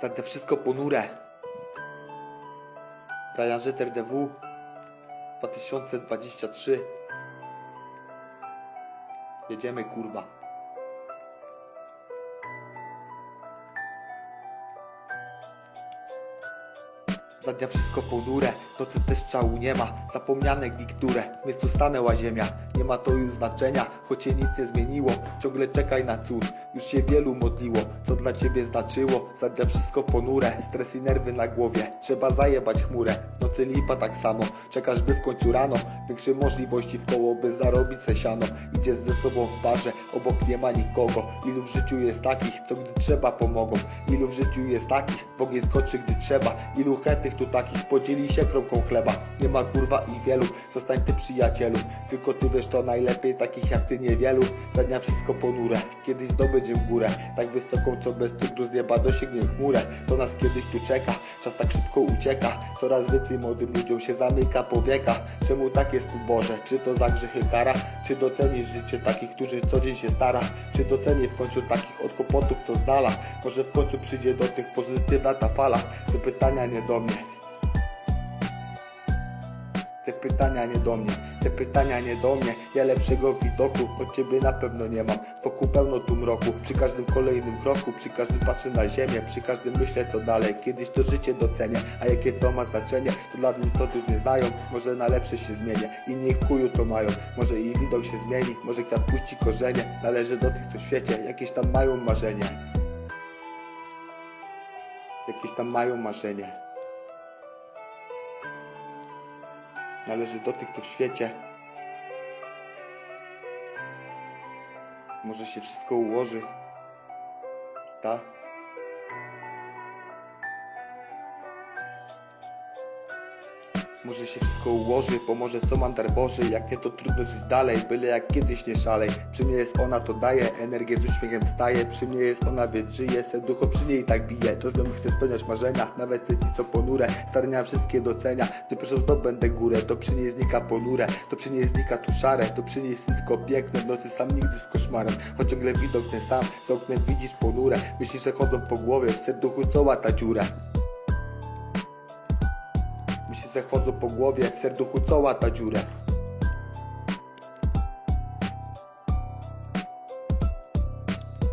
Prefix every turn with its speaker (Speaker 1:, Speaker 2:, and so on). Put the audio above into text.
Speaker 1: Zadnę wszystko ponure. Brian Jeter DW 2023 Jedziemy kurwa. Za dnia wszystko ponure, nocy też czału nie ma Zapomniane gikturę, miejscu stanęła ziemia Nie ma to już znaczenia, choć się nic nie zmieniło. Ciągle czekaj na cud, już się wielu modliło. Co dla ciebie znaczyło, za dnia wszystko ponure. Stres i nerwy na głowie, trzeba zajebać chmurę. W nocy lipa tak samo, czekasz by w końcu rano. Większe możliwości w koło, by zarobić se siano. Idziesz ze sobą w parze, obok nie ma nikogo. Ilu w życiu jest takich, co gdy trzeba pomogą? Ilu w życiu jest takich, w ogień skoczy gdy trzeba? Ilu chętnych tu takich, podzieli się kromką chleba Nie ma kurwa ich wielu, zostań ty przyjacielu Tylko ty wiesz to najlepiej, takich jak ty niewielu Za dnia wszystko ponure, kiedyś zdobędzie górę Tak wysoką, co bez trudu z nieba dosięgnie chmurę To nas kiedyś tu czeka, czas tak szybko ucieka Coraz więcej młodym ludziom się zamyka po wiekach Czemu tak jest tu Boże? Czy to za grzechy kara? Czy docenisz życie takich, którzy co dzień się stara? Czy docenię w końcu takich od kłopotów, co znala? Może w końcu przyjdzie do tych pozytywna ta fala? To pytania nie do mnie te pytania nie do mnie, te pytania nie do mnie. Ja lepszego widoku od ciebie na pewno nie mam. Wokół pełno tu mroku, przy każdym kolejnym kroku Przy każdym patrzę na ziemię, przy każdym myślę co dalej. Kiedyś to życie docenię, a jakie to ma znaczenie To dla mnie to tu nie znają, może na lepsze się zmienię Inni chuju to mają, może ich widok się zmieni Może kwiat puści korzenie, należy do tych co w świecie Jakieś tam mają marzenie. Jakieś tam mają marzenie Należy do tych, co w świecie. Może się wszystko ułoży. Tak? Może się wszystko ułoży, pomoże co mam dar Boży Jakie to trudno żyć dalej, byle jak kiedyś nie szalej. Przy mnie jest ona, to daje, energię z uśmiechem wstaje. Przy mnie jest ona, więc żyje, serducho przy niej tak bije. To z nią chcę spełniać marzenia, nawet te co ponure. Starania wszystkie docenia, gdy proszę zdobędę górę To przy niej znika ponure, to przy niej znika tu szare To przy niej jest tylko piękne, w nocy. Sam nigdy z koszmarem Choć ciągle widok ten sam, za oknem widzisz ponure. Myślisz, że chodzą po głowie, w serduchu cała ta dziura Myśli, że chodzą po głowie, w serduchu cała ta dziura